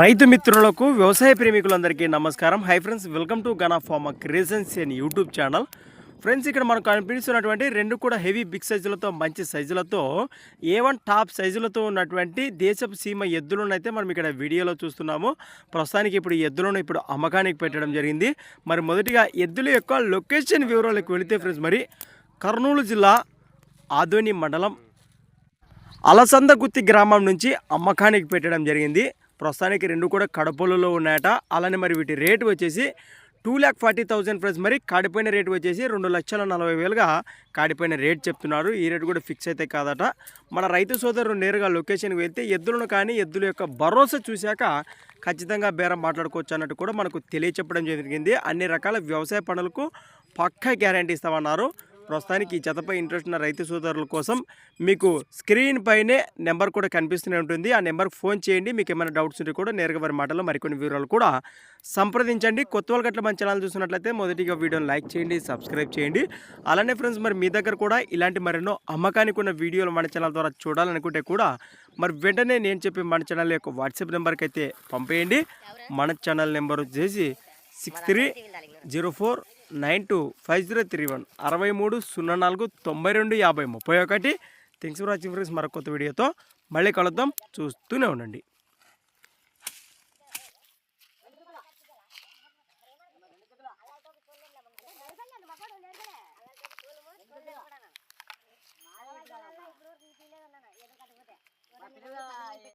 రైతు మిత్రులకు వ్యవసాయ ప్రేమికులందరికీ నమస్కారం. Hi friends welcome to Gana farm creations and YouTube channel friends ఇక్కడ మనకు కనిపిస్తున్నటువంటి రెండు కూడా హెవీ బిగ్ సైజులతో మంచి సైజులతో ఏ వన్ టాప్ సైజులతో ఉన్నటువంటి దేశపు సీమ ఎద్దులను అయితే మనం ఇక్కడ వీడియోలో చూస్తున్నాము. ప్రస్తుతానికి ఇప్పుడు ఎద్దులను ఇప్పుడు అమ్మకానికి పెట్టడం జరిగింది. మరి మొదటిగా ఎద్దుల యొక్క లొకేషన్ వివరాలకు వెళితే ఫ్రెండ్స్ మరి కర్నూలు జిల్లా ఆదోని మండలం అలసందగుత్తి గ్రామం నుంచి అమ్మకానికి పెట్టడం జరిగింది. ప్రస్తుతానికి రెండు కూడా కడపలలో ఉన్నాయట. అలానే మరి వీటి రేటు వచ్చేసి two lakh forty thousand price మరి కాడిపోయిన రేటు వచ్చేసి రెండు లక్షల నలభై వేలుగా కాడిపోయిన రేట్ చెప్తున్నారు. ఈ రేటు కూడా ఫిక్స్ అయితే కాదట. మన రైతు సోదరులు నేరుగా లొకేషన్కి వెళ్తే ఎద్దులను కానీ ఎద్దుల యొక్క భరోసా చూశాక ఖచ్చితంగా బేరం మాట్లాడుకోవచ్చు అన్నట్టు కూడా మనకు తెలియచెప్పడం జరిగింది. అన్ని రకాల వ్యవసాయ పనులకు పక్కా గ్యారంటీ ఇస్తామన్నారు. ప్రస్తుతానికి ఈ జతపై ఇంట్రెస్ట్ ఉన్న రైతు సోదరుల కోసం మీకు స్క్రీన్ పైనే నెంబర్ కూడా కనిపిస్తూనే ఉంటుంది. ఆ నెంబర్కి ఫోన్ చేయండి. మీకు ఏమైనా డౌట్స్ ఉంటే కూడా నేరుగా వారి మాటల్లో మరికొన్ని వివరాలు కూడా సంప్రదించండి. కొత్త గట్ల మన ఛానల్ చూసినట్లయితే మొదటిగా వీడియోని లైక్ చేయండి సబ్స్క్రైబ్ చేయండి. అలానే ఫ్రెండ్స్ మరి మీ దగ్గర కూడా ఇలాంటి మరెన్నో అమ్మకానికి ఉన్న వీడియోలు మన ఛానల్ ద్వారా చూడాలనుకుంటే కూడా మరి వెంటనే నేను చెప్పే మన ఛానల్ యొక్క వాట్సాప్ నెంబర్కి అయితే పంపేయండి. మన ఛానల్ నెంబర్ వచ్చేసి six three zero four nine two five zero three one అరవై మూడు సున్నా నాలుగు తొంభై రెండు యాభై ముప్పై ఒకటి. Thanks for watching friends. మరొక కొత్త వీడియోతో మళ్ళీ కలుద్దాం. చూస్తూనే ఉండండి.